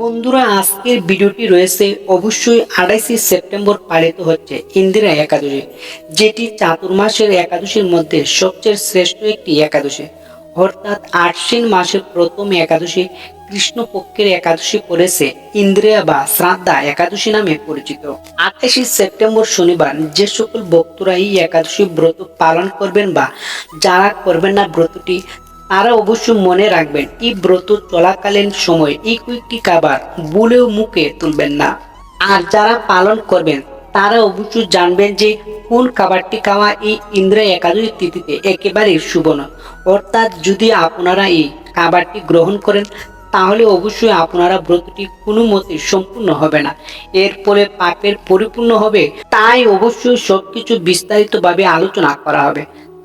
বন্ধুরা, আজকের ভিডিওটি রয়েছে অবশ্যই আড়াইশে সেপ্টেম্বর পালিত হচ্ছে ইন্দিরা একাদশী, যেটি চাতুর্মাসের একাদশীর মধ্যে সবচেয়ে শ্রেষ্ঠ একটি একাদশী। অর্থাৎ আশ্বিন মাসের প্রথম একাদশী কৃষ্ণপক্ষের একাদশী পড়েছে ইন্দ্রিয়া বা শ্রাদ্ধা একাদশী নামে পরিচিত। আঠাশে সেপ্টেম্বর শনিবার যে সকল ভক্তরা এই একাদশী ব্রত পালন করবেন বা যারা করবেন না ব্রতটি তারা অবশ্যই মনে রাখবেন এই ব্রত চলাকালীন সময়, এই কয়েকটি খাবার বলেও মুখে তুলবেন না। আর যারা পালন করবেন, তারা অবশ্যই জানবেন যে কোন খাবারটি খাওয়া এই ইন্দ্রা একাদশী তিথিতে একেবারে শুভ নয়। অর্থাৎ যদি আপনারা এই খাবারটি গ্রহণ করেন, তাহলে অবশ্যই আপনারা ব্রতটি কোনো মতে সম্পূর্ণ হবে না। এর ফলে পাপের পরিপূর্ণ হবে, তাই অবশ্যই সবকিছু বিস্তারিতভাবে আলোচনা করা হবে।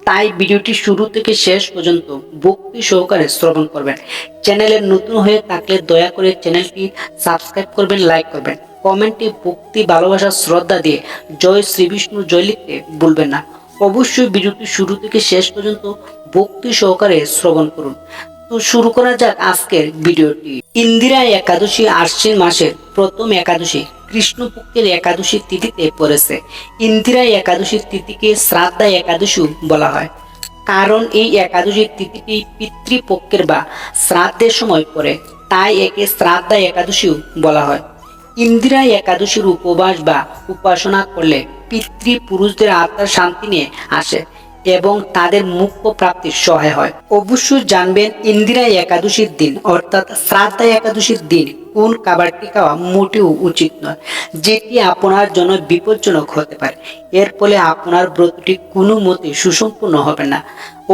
তাই ভিডিওটি শুরু থেকে শেষ পর্যন্ত ভক্তি সহকারে শ্রবণ করবেন। চ্যানেলে নতুন হয়ে থাকলে দয়া করে চ্যানেলটি সাবস্ক্রাইব করবেন, লাইক করবেন। কমেন্টে ভক্তি, ভালোবাসা, শ্রদ্ধা দিয়ে জয় শ্রীবিষ্ণু জয় লিখতে ভুলবেন না। অবশ্যই ভিডিওটি শুরু থেকে শেষ পর্যন্ত ভক্তি সহকারে শ্রবণ করুন। তো শুরু করা যাক আজকের ভিডিওটি। ইন্দিরা একাদশী আশ্বিন মাসের প্রথম একাদশী। কৃষ্ণপক্ষের একাদশী তিথিতে পড়েছে। ইন্দিরা একাদশীর তিথিকে শ্রাদ্ধা একাদশী বলা হয়। কারণ এই একাদশীর তিথিটি পিতৃপক্ষের বা শ্রাদ্ধের সময় পড়ে, তাই একে শ্রাদ্ধা একাদশীও বলা হয়। ইন্দিরা একাদশীর উপবাস বা উপাসনা করলে পিতৃপুরুষদের আত্মার শান্তি নিয়ে আসে এবং তাদের মুখ্য প্রাপ্তির সহায় হয়। অবশ্যই জানবেন, ইন্দিরা একাদশীর দিন, অর্থাৎ শ্রাদ্ধা একাদশীর দিন কোন খাবারটি খাওয়া মোটেও উচিত নয়, যেটি আপনার জন্য বিপজ্জনক হতে পারে। এর ফলে আপনার ব্রতটি কোনো মতে সুসম্পূর্ণ হবে না।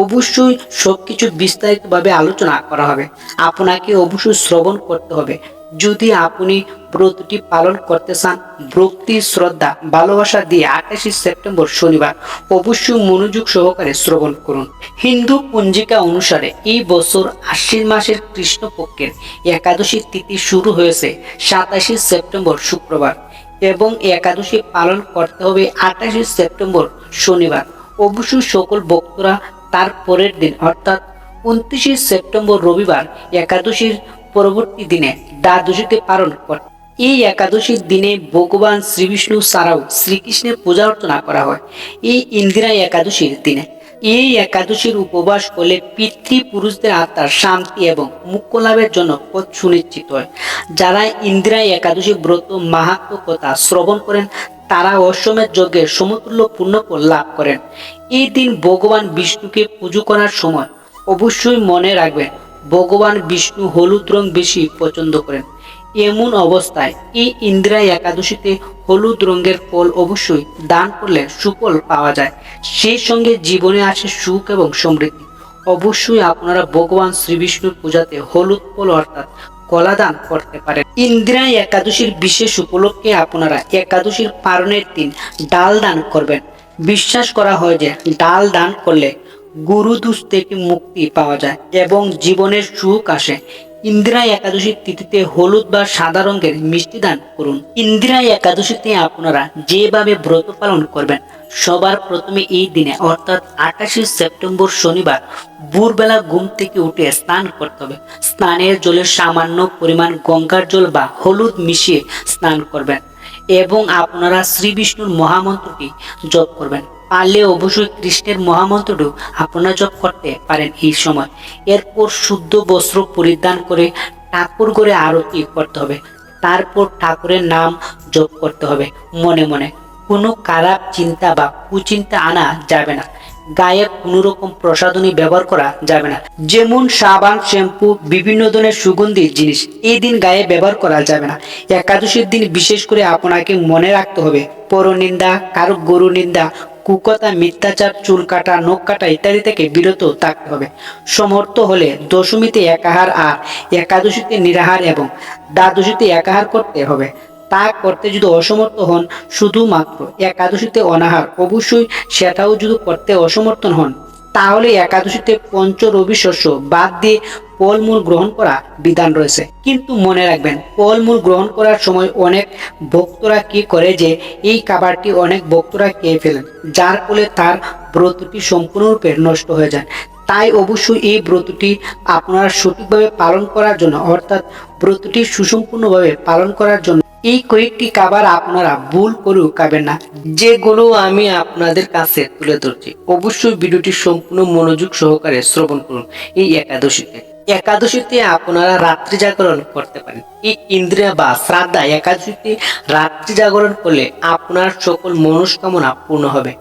অবশ্যই সবকিছু বিস্তারিতভাবে আলোচনা করা হবে। আপনাকে অবশ্যই শ্রবণ করতে হবে। যদি আপনি ব্রতটি পালন করতে চান, ভক্তি, শ্রদ্ধা, ভালোবাসা দিয়ে আঠাশে সেপ্টেম্বর শনিবার অবশ্যই মনোযোগ সহকারে শ্রবণ করুন। হিন্দু পঞ্জিকা অনুসারে এই বছর আশ্বিন মাসের কৃষ্ণপক্ষের একাদশী তিথি শুরু হয়েছে সাতাশে সেপ্টেম্বর শুক্রবার এবং একাদশী পালন করতে হবে আঠাশে সেপ্টেম্বর শনিবার। অবশ্যই সকল ভক্তরা তার পরের দিন, অর্থাৎ উনত্রিশে সেপ্টেম্বর রবিবার একাদশীর পরবর্তী দিনে দ্বাদশীতে পালন করে। এই একাদশীর দিনে ভগবান শ্রীবিষ্ণু ছাড়াও শ্রীকৃষ্ণের পূজা অর্চনা করা হয়। এই ইন্দিরা একাদশীর দিনে। এই একাদশীর উপবাস করলে পিতৃপুরুষদের আত্মার শান্তি এবং মুখ্য লাভের জন্য পথ সুনিশ্চিত হয়। যারা ইন্দিরা একাদশী ব্রত মাহাত্ম কথা শ্রবণ করেন, তারা অশ্বমের যজ্ঞের সমতুল্য পুণ্যফল লাভ করেন। এই দিন ভগবান বিষ্ণুকে পুজো করার সময় অবশ্যই মনে রাখবেন ভগবান বিষ্ণু হলুদ রং বেশি পছন্দ করেন। এমন অবস্থায় এই ইন্দিরা একাদশীতে হলুদ রঙের ফল অবশ্যই দান করলে সুফল পাওয়া যায়। সেই সঙ্গে জীবনে আসে সুখ এবং সমৃদ্ধি। অবশ্যই আপনারা ভগবান শ্রী বিষ্ণুর পূজাতে হলুদ ফল অর্থাৎ কলা দান করতে পারেন। ইন্দিরা একাদশীর বিশেষ উপলক্ষে আপনারা একাদশীর পারণের দিন ডাল দান করবেন। বিশ্বাস করা হয় যে ডাল দান করলে গুরু দুষ থেকে মুক্তি পাওয়া যায় এবং জীবনের সুখ আসে। ইন্দিরা একাদশীর তিথিতে হলুদ বা সাদা রঙের মিষ্টি দান করুন। ইন্দিরা একাদশীতে আপনারা যেভাবে ব্রত পালন করবেন, সবার প্রথমে এই দিনে, অর্থাৎ আঠাশে সেপ্টেম্বর শনিবার, ভোরবেলা ঘুম থেকে উঠে স্নান করতে হবে। স্নানের জলে সামান্য পরিমাণ গঙ্গার জল বা হলুদ মিশিয়ে স্নান করবেন। এবং আপনারা শ্রী বিষ্ণুর মহামন্ত্রটি জপ করবেন। পারলে অবশ্যই কৃষ্ণের মহামন্ত্রটিও আপনারা জপ করতে পারেন এই সময়। এরপর শুদ্ধ বস্ত্র পরিধান করে ঠাকুর করে আরতি করতে হবে। তারপর ঠাকুরের নাম জপ করতে হবে মনে মনে। কোনো খারাপ চিন্তা বা কুচিন্তা আনা যাবে না। গায়ে কোনো রকম প্রসাধনী ব্যবহার করা যাবে না। যেমন সাবান, শ্যাম্পু, বিভিন্ন ধরনের সুগন্ধি জিনিস, এই দিন গায়ে ব্যবহার করা যাবে না। একাদশীর দিন বিশেষ করে আপনাকে মনে রাখতে হবে, পরনিন্দা, কারও গরু নিন্দা, কুকথা, মিথ্যাচার, চুল কাটা, নখ কাটা ইত্যাদি থেকে বিরত থাকতে হবে। সমর্থ হলে দশমীতে একাহার আর একাদশীতে নিরাহার এবং দ্বাদশীতে একাহার করতে হবে। তা করতে যদি অসমর্থ হন, শুধুমাত্র একাদশীতে অনাহার, অবশ্যই সেটাও যদি করতে অসমর্থন হন, তাহলে একাদশীতে পঞ্চ রবি শস্য বাদ দিয়ে ফলমূল গ্রহণ করা বিধান রয়েছে। কিন্তু মনে রাখবেন, ফলমূল গ্রহণ করার সময় অনেক ভক্তরা কি করে যে, এই খাবারটি অনেক ভক্তরা খেয়ে ফেলেন, যার ফলে তার ব্রতটি সম্পূর্ণরূপে নষ্ট হয়ে যায়। তাই অবশ্যই এই ব্রতটি আপনারা সঠিকভাবে পালন করার জন্য, অর্থাৎ ব্রতটি সুসম্পূর্ণভাবে পালন করার জন্য এই কয়েকটি খাবার আপনারা ভুল করেও খাবেন না। যেগুলো আমি আপনাদের কাছে তুলে ধরছি। অবশ্যই ভিডিওটি সম্পূর্ণ মনোযোগ সহকারে শ্রবণ করুন এই একাদশীতে। একাদশীতে আপনারা রাত্রি জাগরণ করতে পারেন। এই ইন্দ্রিয়া বা শ্রাদ্ধা একাদশীতে রাত্রি জাগরণ করলে আপনার সকল মনস্কামনা পূর্ণ হবে।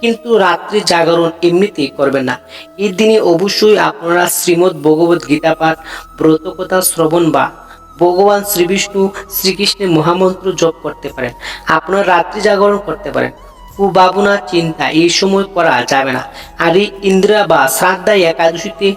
কিন্তু রাত্রি জাগরণ এমনিতেই করবেন না। এই দিনে অবশ্যই আপনারা শ্রীমদ্ ভগবত গীতা পাঠ, ব্রতকথা শ্রবণ বা ভগবান শ্রীবিষ্ণু শ্রীকৃষ্ণের মহামন্ত্র জপ করতে পারেন, আপনার রাত্রি জাগরণ করতে পারেন। কুভাবনা চিন্তা, এই সময় করা যাবে না। আর এই ইন্দ্রা বা শ্রাদ্ধা একাদশীতে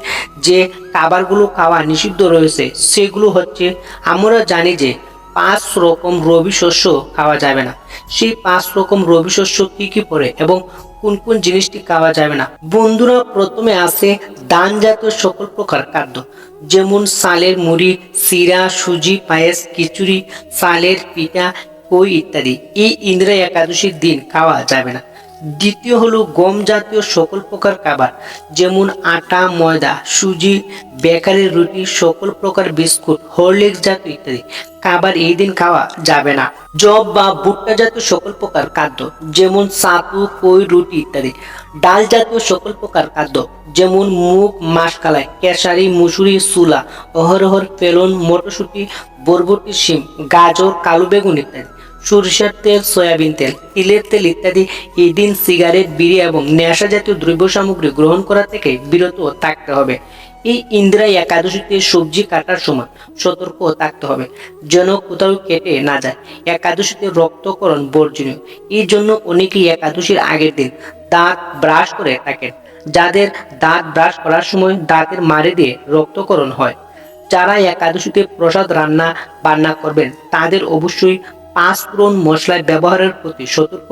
যে খাবারগুলো খাওয়া নিষিদ্ধ রয়েছে, সেগুলো হচ্ছে, আমরা জানি যে পাঁচ রকম রবি শস্য খাওয়া যাবে না। সেই পাঁচ রকম রবি শস্য কী কী পড়ে এবং কোন কোন জিনিসটি খাওয়া যাবে না। বন্ধুরা, প্রথমে আসে দান জাতীয় সকল প্রকার খাদ্য। যেমন সালের মুড়ি সিরা সুজি, পায়েস, খিচুড়ি সালের পিঠা কই ইত্যাদি। এই ইন্দ্রা একাদশীর দিন খাওয়া যাবে না। দ্বিতীয় হলো গম জাতীয় সকল প্রকার খাবার, যেমন আটা, ময়দা, সুজি, বেকারি, রুটি, সকল প্রকার বিস্কুট, হরলিক্স জাতীয় ইত্যাদি। খাবার এই দিন খাওয়া যাবে না। জব বা ভুট্টা জাতীয় সকল প্রকার খাদ্য, যেমন সাতু, কই, রুটি ইত্যাদি। ডাল জাতীয় সকল প্রকার খাদ্য, যেমন মুগ, মাসকালাই, কেশারি, মুসুরি সুলা অহরহর ফেলন মটরশুঁটি, বরবটি, শিম, গাজর, কালো বেগুন ইত্যাদি। সরিষার তেল, সয়াবিন তেল, তিলের তেল ইত্যাদি ইডিন সিগারেট, বিড়ি এবং নেশা জাতীয় দ্রব্য সামগ্রী গ্রহণ করা থেকে বিরত থাকতে হবে। এই ইন্দিরা একাদশীতে সবজি কাটার সময় সতর্ক থাকতে হবে, যেন কোথাও কেটে না যায়। একাদশীতে রক্তকরণ বর্জনীয়, এই জন্য অনেকেই একাদশীর আগের দিন দাঁত ব্রাশ করে থাকেন। যাদের দাঁত ব্রাশ করার সময় দাঁতের মারে দিয়ে রক্তকরণ হয়, যারা একাদশীতে প্রসাদ রান্না বান্না করবেন, তাদের অবশ্যই পাঁচ ফোড়ন মশলা ব্যবহারের প্রতি সতর্ক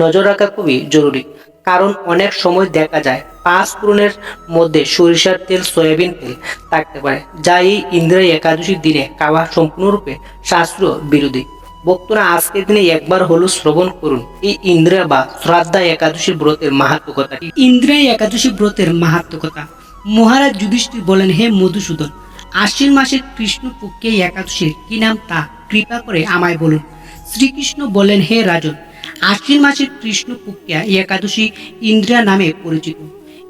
নজর রাখা খুবই জরুরি। কারণ অনেক সময় দেখা যায় পাঁচ ফোড়নের মধ্যে সরিষার তেল, সয়াবিন তেল থাকতে পারে, যা এই ইন্দ্রিয় একাদশীর দিনে খাওয়া সম্পূর্ণরূপে শাস্ত্র বিরোধী। ভক্তরা আজকের দিনে একবার হলো শ্রবণ করুন। এই ইন্দ্রিয়া বা শ্রাদ্ধা একাদশী ব্রতের মাহাত্ম কথা ইন্দ্রিয়া একাদশী ব্রতের মাহাত্ম কথা মহারাজ যুধিষ্ঠির বলেন, হে মধুসূদন, আশ্বিন মাসের কৃষ্ণ পক্ষে একাদশীর কি নাম তা কৃপা করে আমায় বলুন। শ্রীকৃষ্ণ বলেন, হে রাজন, আশ্বিন মাসের কৃষ্ণ পক্ষিয়া একাদশী ইন্দ্রিয়া নামে পরিচিত।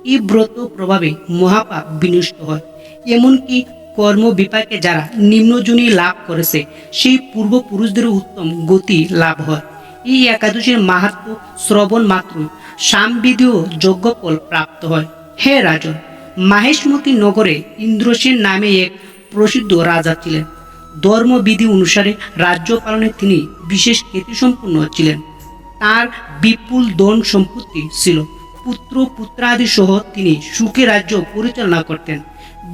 এই ব্রত প্রভাবে মহাপাপ বিনষ্ট হয়। এমনকি কর্ম বিপাকে যারা নিম্নজনী লাভ করেছে, সেই পূর্বপুরুষদের উত্তম গতি লাভ হয়। এই একাদশীর মাহাত্ম শ্রবণ মাত্র সামবিধি ও যজ্ঞফল প্রাপ্ত হয়। হে রাজন, মাহেশমতি নগরে ইন্দ্রসেন নামে এক প্রসিদ্ধ রাজা ছিলেন। ধর্মবিধি অনুসারে রাজ্য পালনে তিনি বিশেষ খ্যাতিসম্পন্ন ছিলেন। তার বিপুল ধন সম্পত্তি ছিল। পুত্র, পুত্রাদি সহ তিনি সুখে রাজ্য পরিচালনা করতেন।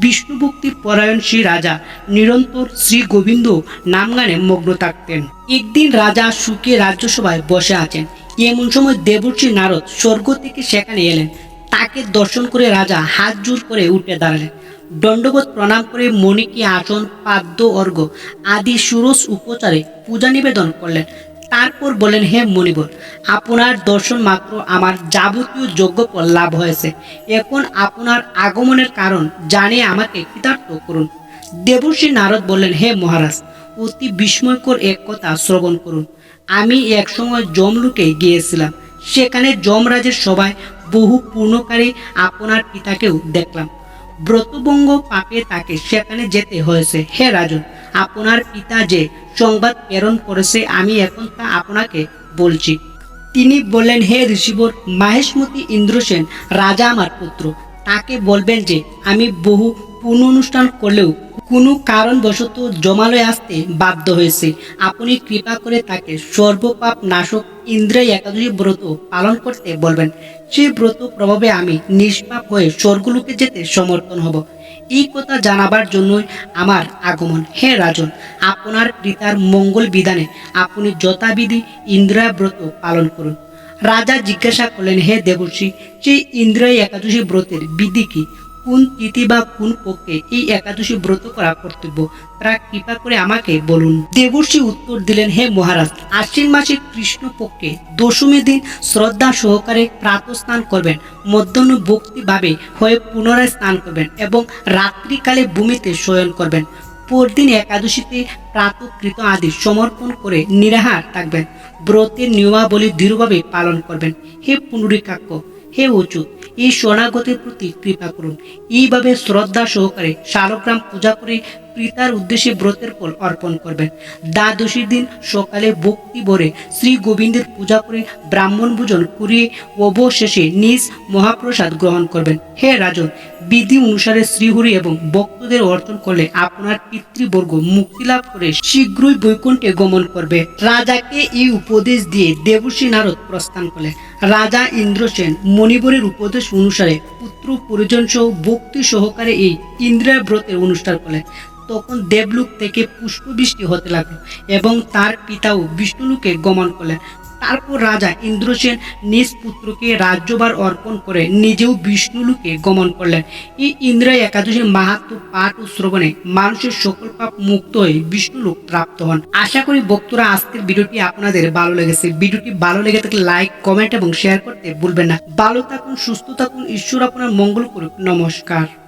বিষ্ণুভক্তি পরায়ণ শ্রী রাজা নিরন্তর শ্রী গোবিন্দ নামগানে মগ্ন থাকতেন। একদিন রাজা সুখে রাজ্যসভায় বসে আছেন। এমন সময় দেবর্ষী নারদ স্বর্গ থেকে সেখানে এলেন। তাকে দর্শন করে রাজা হাত জোর করে উঠে দাঁড়ালেন। দণ্ডবোধ প্রণাম করে মণিকে আসন পাদ্য, অর্ঘ আদি সুরস উপচারে পূজা নিবেদন করলেন। তারপর বলেন হে মণিবর, আপনার দর্শন মাত্র আমার যাবতীয় যোগ্যফল লাভ হয়েছে। এখন আপনার আগমনের কারণ জানিয়ে আমাকে কৃতার্থ করুন। দেবর্ষী নারদ বললেন, হে মহারাজ, অতি বিস্ময়কর এক কথা শ্রবণ করুন। আমি একসময় জমলুকে গিয়েছিলাম। সেখানে যমরাজের সবাই বহু পূর্ণকারী আপনার পিতাকেও দেখলাম। ব্রতভঙ্গ পাপে তাকে সেখানে যেতে হয়েছে। হে রাজন, আপনার পিতা যে সংবাদ প্রেরণ করেছে, আমি এখন তা আপনাকে বলছি। তিনি বললেন, হে ঋষিবর, মাহেশমতি ইন্দ্রসেন রাজা আমার পুত্র। তাকে বলবেন যে, আমি বহু পুনঃ অনুষ্ঠান করলেও কোনো কারণবশত জমালয়ে আসতে বাধ্য হয়েছে। আপনি কৃপা করে তাকে সর্বপাপ নাশক ইন্দ্রিয় একাদশী ব্রত পালন করতে বলবেন। সেই ব্রত প্রভাবে আমি নিষ্পাপ হয়ে স্বর্গলোকে যেতে সমর্থন হব। এই কথা জানাবার জন্যই আমার আগমন। হে রাজন, আপনার পিতার মঙ্গল বিধানে আপনি যথাবিধি ইন্দ্রিয় ব্রত পালন করুন। রাজা জিজ্ঞাসা করলেন, হে দেবর্ষি, সেই ইন্দ্রিয় একাদশী ব্রতের বিধি কি? কোন তিথি বা কোন পক্ষে এই একাদশী ব্রত করা কর্তব্য, তারা কৃপা করে আমাকে বলুন। দেবর্ষি উত্তর দিলেন, হে মহারাজ, আশ্বিন মাসে কৃষ্ণ পক্ষে দশমী দিন শ্রদ্ধা সহকারে প্রাত স্নান করবেন, মধ্যাহ্ন ভক্তিভাবে হয়ে পুনরায় স্নান করবেন এবং রাত্রিকালে ভূমিতে শয়ন করবেন। পরদিন একাদশীতে প্রাতকৃত আদি সমর্পণ করে নিরাহার থাকবেন। ব্রতের নিয়মাবলী দৃঢ়ভাবে পালন করবেন। হে পুনরিকাক্য হে উঁচু, এই শরণাগতের প্রতি কৃপা করুন। এইভাবে শ্রদ্ধা সহকারে শালগ্রাম পূজা করে পিতার উদ্দেশ্যে ব্রতের ফল অর্পণ করবেন। দ্বাদশীর দিন সকালে ভক্তি ভরে শ্রী গোবিন্দের পূজা করে ব্রাহ্মণ ভোজন করিয়ে অবশেষে নিজ মহাপ্রসাদ গ্রহণ করবেন। হে রাজন বিধি অনুসারে শ্রীহরি এবং ভক্তদের অর্জন করলে আপনার পিতৃবর্গ মুক্তি লাভ করে শীঘ্রই বৈকুণ্ঠে গমন করবে। রাজাকে এই উপদেশ দিয়ে দেবশ্রী নারদ প্রস্থান করলেন। রাজা ইন্দ্রসেন মণিবরের উপদেশ অনুসারে পুত্র পরিজন সহ ভক্তি সহকারে এই ইন্দ্রিয় ব্রতের অনুষ্ঠান করলেন। তখন দেবলোক থেকে পুষ্পবৃষ্টি হতে লাগল এবং তার পিতাও বিষ্ণুলোকে গমন করলেন। তারপর রাজা ইন্দ্রসেন নিজ পুত্রকে রাজ্যভার অর্পণ করে নিজেও বিষ্ণুলুকে গমন করলেন। এই ইন্দ্রায় একাদশীর মাহাত্ম পাঠ ও শ্রবণে মানুষের সকল পাপ মুক্ত হয়ে বিষ্ণুলোক প্রাপ্ত হন। আশা করি বক্তরা আজকের ভিডিওটি আপনাদের ভালো লেগেছে। ভিডিওটি ভালো লেগে থাকলে লাইক, কমেন্ট এবং শেয়ার করতে ভুলবেন না। ভালো থাকুন, সুস্থ থাকুন। ঈশ্বর আপনার মঙ্গল করুক। নমস্কার।